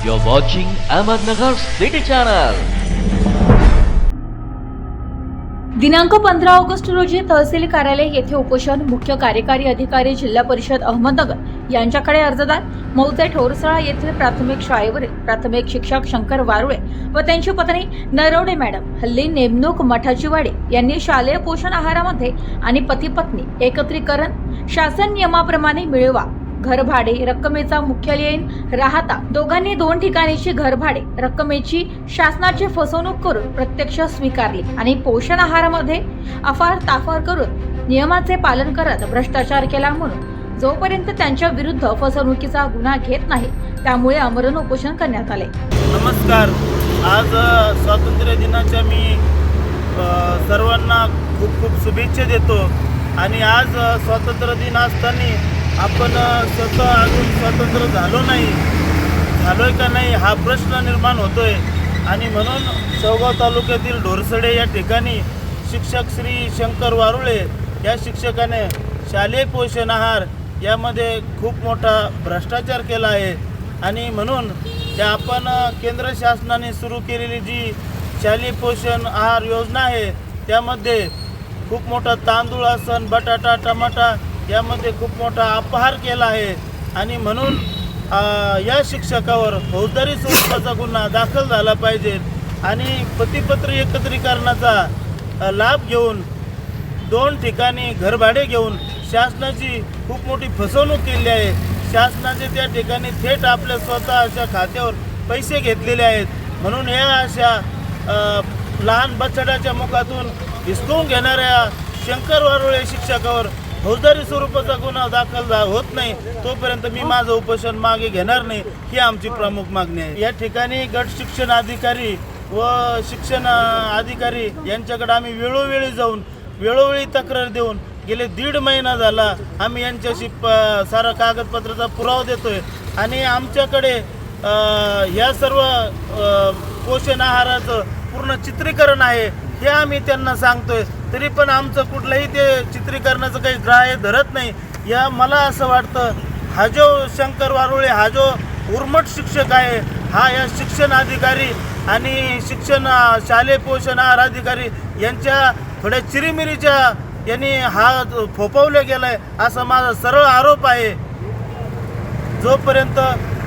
You're watching Ahmednagar City Channel. दिनांक पंधरा August रोजी तहसील कार्यालय येथे उपोषण मुख्य कार्यकारी अधिकारी जिल्हा परिषद अहमदनगर यांच्याकडे अर्जदार मौजे ठोरसळा येथील प्राथमिक शाळेवरील प्राथमिक शिक्षक शंकर वारुळे व त्यांची पत्नी नरवडे मॅडम हल्ली नेमणूक मठाची वाडे यांनी शालेय पोषण आहारामध्ये आणि पती पत्नी एकत्रीकरण शासन नियमाप्रमाणे मिळवा घरभाडे रक्कमेचा मुख्यालयीन राहता दोघांनी दोन ठिकाणीची घरभाडे. रक्कमेची शासनाची फसवणूक करून प्रत्यक्ष स्वीकारली आणि पोषण आहारामध्ये अफार ताफार करून नियमाचे पालन करत भ्रष्टाचार केला म्हणून. जोपर्यंत त्यांच्या विरुद्ध फसवणुकीचा गुन्हा घेत नाही त्यामुळे आमरण उपोषण करण्यात आले. नमस्कार. आज स्वातंत्र्य दिनाच्या मी सर्वांना खूप खूप शुभेच्छा देतो. आणि आज स्वातंत्र्य दिन असताना आपण स्वतः अजून स्वतंत्र झालो नाही. झालो आहे का नाही हा प्रश्न निर्माण होतो आहे आणि म्हणून चौगाव तालुक्यातील ढोरसडे या ठिकाणी शिक्षक श्री शंकर वारुळे या शिक्षकाने शालेय पोषण आहार यामध्ये खूप मोठा भ्रष्टाचार केला आहे. आणि म्हणून त्या आपण केंद्र शासनाने सुरू केलेली जी शालेय पोषण आहार योजना आहे त्यामध्ये खूप मोठा तांदूळ असन बटाटा टमाटा यामध्ये खूप मोठा अपहार केला आहे. आणि म्हणून या शिक्षकावर फौजदारी स्वरूपाचा गुन्हा दाखल झाला पाहिजे. आणि पतीपत्र एकत्रीकरणाचा लाभ घेऊन दोन ठिकाणी घरभाडे घेऊन शासनाची खूप मोठी फसवणूक केली आहे. शासनाचे त्या ठिकाणी थेट आपल्या स्वतःच्या खात्यावर पैसे घेतलेले आहेत. म्हणून या अशा लहान बछड्याच्या मुखातून हिसकवून घेणाऱ्या शंकर वारुळे शिक्षकावर फौजदारी स्वरूपाचा गुन्हा दाखल होत नाही तोपर्यंत मी माझं उपोषण मागे घेणार नाही ही आमची प्रमुख मागणी आहे. या ठिकाणी गट शिक्षण अधिकारी व शिक्षण अधिकारी यांच्याकडे आम्ही वेळोवेळी जाऊन वेळोवेळी तक्रार देऊन गेले दीड महिना झाला आम्ही यांच्याशी प सारा कागदपत्राचा पुरावा देतोय. आणि आमच्याकडे ह्या या सर्व पोषण आहाराचं पूर्ण चित्रीकरण आहे. हे आम्ही त्यांना सांगतोय. तरी पण आमचं कुठलंही ते चित्रीकरणाचं काही ग्राह्य धरत नाही. या मला असं वाटतं हा जो शंकर वारुळे हा जो उर्मट शिक्षक आहे हा या शिक्षण अधिकारी आणि शिक्षण शालेय पोषण आहार अधिकारी यांच्या थोड्या चिरीमिरीच्या यांनी हा फोपवला आहे असा माझा सरळ आरोप आहे. जोपर्यंत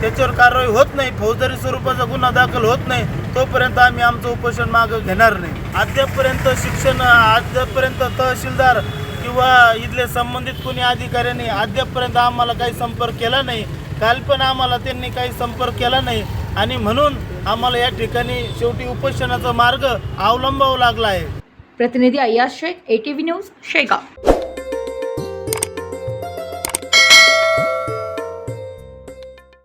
त्याच्यावर कारवाई होत नाही. फौजदारी स्वरूपाचा गुन्हा दाखल होत नाही. तोपर्यंत आम्ही आमचं उपोषण मागं घेणार नाही. अद्यापपर्यंत शिक्षण अद्यापपर्यंत तहसीलदार किंवा इथले संबंधित कोणी अधिकाऱ्यांनी अद्यापपर्यंत आम्हाला काही संपर्क केला नाही. काल पण आम्हाला त्यांनी काही संपर्क केला नाही. आणि म्हणून आम्हाला या ठिकाणी शेवटी उपोषणाचा मार्ग अवलंबावा लागला आहे. प्रतिनिधी अय्याज शेख एटीव्ही न्यूज शेगाव.